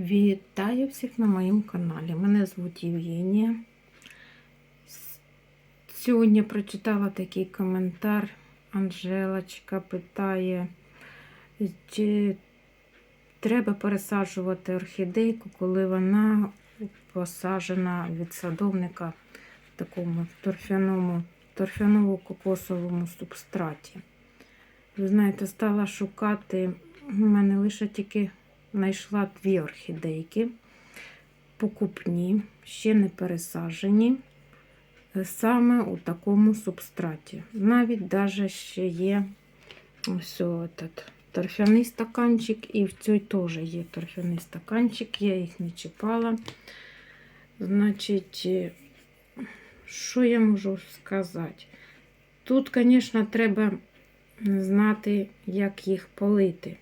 Вітаю всіх на моєму каналі. Мене звуть Євгенія. Сьогодні прочитала такий коментар. Анжелочка питає, чи треба пересаджувати орхідейку, коли вона посаджена від садовника в такому торфяному, торфяново-кокосовому субстраті. Ви знаєте, стала шукати, у мене лише тільки знайшла дві орхідейки, покупні, ще не пересаджені, е, саме у такому субстраті. Навіть даже ще є ось этот торфяний стаканчик, і в цій теж є торфяний стаканчик, я їх не чіпала. Значить, е, що я можу сказати? Тут, звісно, треба знати, як їх полити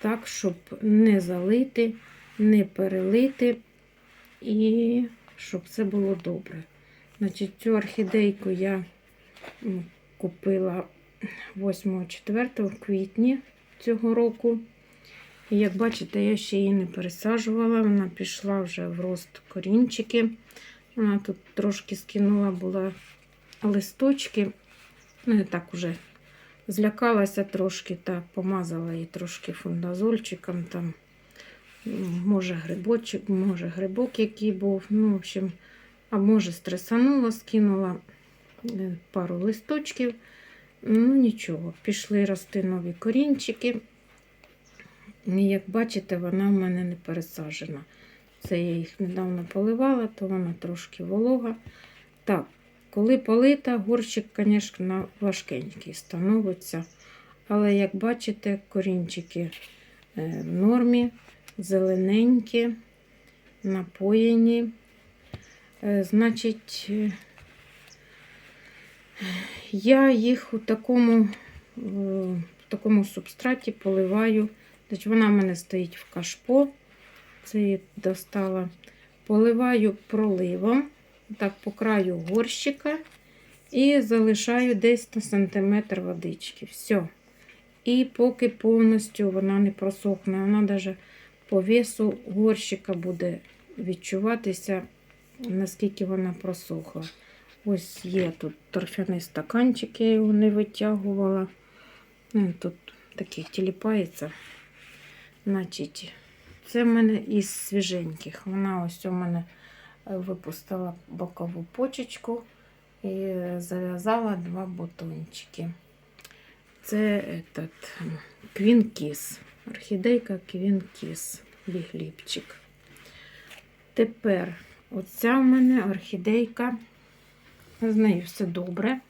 так, щоб не залити, не перелити і щоб все було добре. Значить, цю орхідейку я купила 8-4 в квітні цього року. І як бачите, я ще її не пересаджувала, вона пішла вже в рост корінчики. Вона тут трошки скинула була листочки. Ну, я так уже Злякалася трошки, так, помазала її трошки фундазольчиком. Там, може, грибочок, може, грибок який був. Ну, в общем, а може, стресанула, скинула е, пару листочків. Ну, нічого, пішли рости нові корінчики. І як бачите, вона в мене не пересаджена. Це я їх недавно поливала, то вона трошки волога. Так, коли полита, горщик, звісно, важкенький становиться. Але, як бачите, корінчики е, в нормі, зелененькі, напоєні. Е, Значить, е, я їх у такому, в такому субстраті поливаю. Значить, вона в мене стоїть в кашпо. Це я достала. Поливаю проливом так по краю горщика і залишаю десь на сантиметр водички. Все. І поки повністю вона не просохне, вона навіть по весу горщика буде відчуватися, наскільки вона просохла. Ось є тут торфяний стаканчик, я його не витягувала. Ну, Тут такий тіліпається. Значить, це в мене із свіженьких. Вона ось у мене випустила бокову почечку і зав'язала два бутончики. Це этот, квінкіс. Орхідейка квінкіс, бігліпчик. Тепер оця в мене орхідейка. З нею все добре.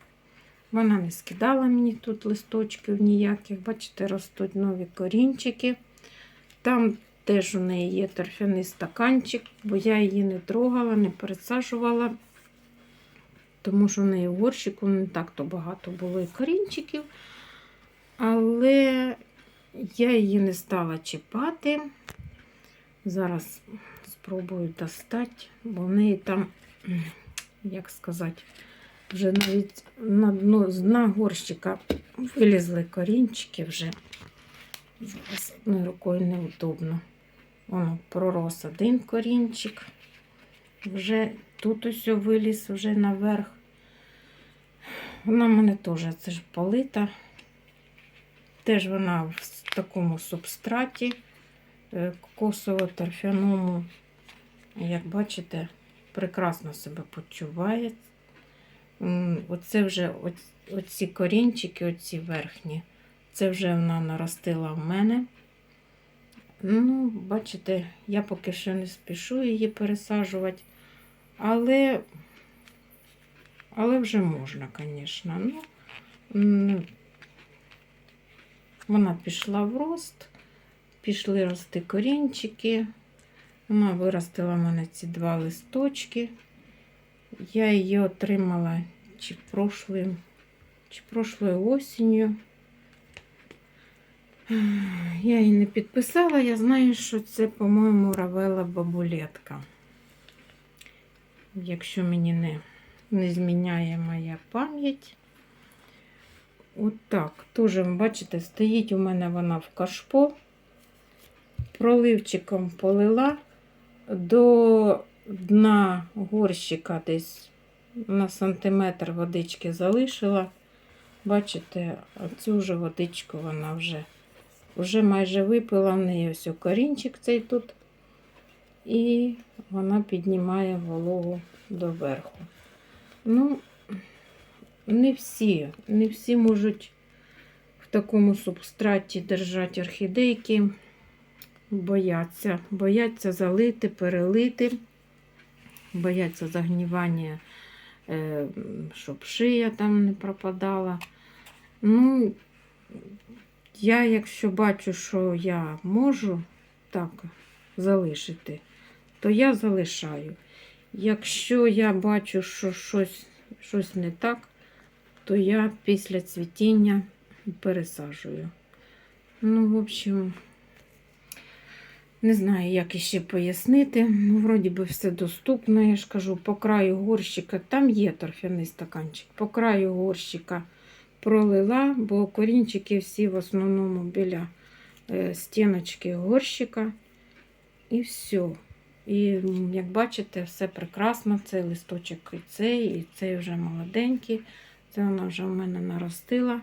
Вона не скидала мені тут листочків ніяких. Бачите, ростуть нові корінчики. Там Теж у неї є торфяний стаканчик, бо я її не трогала, не пересаджувала, тому що в неї в горщику не так-то багато було і корінчиків. Але я її не стала чіпати. Зараз спробую достати, бо в неї там, як сказати, вже навіть на дно з дна горщика вилізли корінчики вже. Зараз одною рукою неудобно. Воно пророс один корінчик. Вже тут ось виліз вже наверх. Вона в мене теж це ж полита. Теж вона в такому субстраті е, кокосово-торфяному. Як бачите, прекрасно себе почуває. Оце вже оці корінчики, оці верхні. Це вже вона наростила в мене. Ну, бачите, я поки що не спішу її пересаджувати, але, але вже можна, звісно. Ну, вона пішла в рост, пішли рости корінчики. Вона виростила в мене ці два листочки. Я її отримала чи прошлим, чи прошлою осінню. Я її не підписала, я знаю, що це, по-моєму, равела бабулетка. Якщо мені не, не зміняє моя пам'ять. От так. Теж, бачите, стоїть у мене вона в кашпо. проливчиком полила до дна горщика десь на сантиметр водички залишила. Бачите, цю вже водичку вона вже, вже майже випила в неї ось корінчик цей тут. І вона піднімає вологу доверху. Ну, не всі, не всі можуть в такому субстраті держати орхідейки. Бояться, бояться залити, перелити, бояться загнівання, е, щоб шия там не пропадала. Ну, я, якщо бачу, що я можу так залишити, то я залишаю. Якщо я бачу, що щось, щось не так, то я після цвітіння пересаджую. Ну, в общем, не знаю, як іще пояснити. Ну, вроді би все доступно. Я ж кажу, по краю горщика, там є торфяний стаканчик, по краю горщика пролила, бо корінчики всі в основному біля е, стіночки горщика. І все. І як бачите, все прекрасно. Цей листочок і цей, і цей вже молоденький. Це вона вже в мене наростила.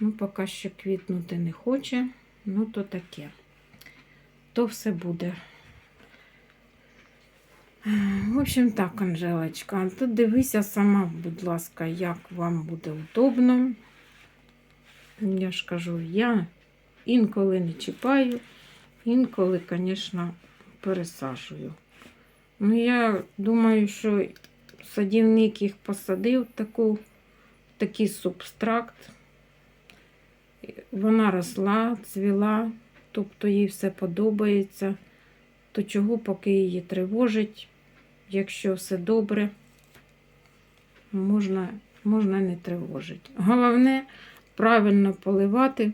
Ну, поки що квітнути не хоче. Ну, то таке. То все буде. В общем, так, Анжелочка, тут дивися сама, будь ласка, як вам буде удобно. Я ж кажу, я інколи не чіпаю, інколи, звісно, пересаджую. Ну, я думаю, що садівник їх посадив таку, такий субстракт. Вона росла, цвіла, тобто їй все подобається. То чого поки її тривожить, якщо все добре, можна, можна не тривожити. Головне правильно поливати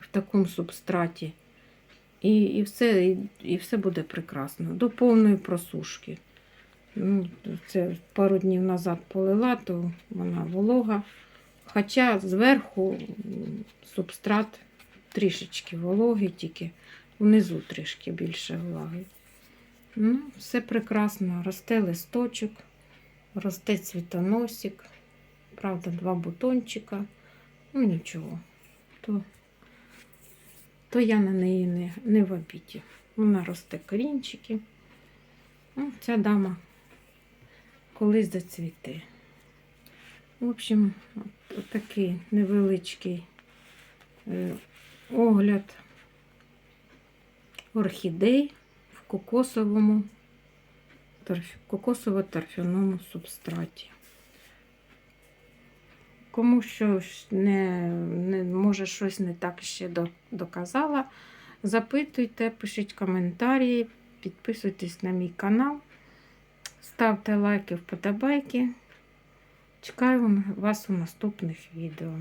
в такому субстраті. І, і, все, і, і все буде прекрасно. До повної просушки. Ну, це пару днів назад полила, то вона волога. Хоча зверху субстрат трішечки вологий, тільки внизу трішки більше влаги. Ну, все прекрасно. Росте листочок, росте цвітоносик. Правда, два бутончика. Ну нічого. То, то я на неї не, не в обіді. Вона росте корінчики. Ну, ця дама колись зацвіте. В общем, от такий невеличкий е, огляд орхідей кокосовому кокосово-торфяному субстраті. Кому щось не, не може щось не так ще доказала, запитуйте, пишіть коментарі, підписуйтесь на мій канал, ставте лайки, вподобайки. Чекаю вас у наступних відео.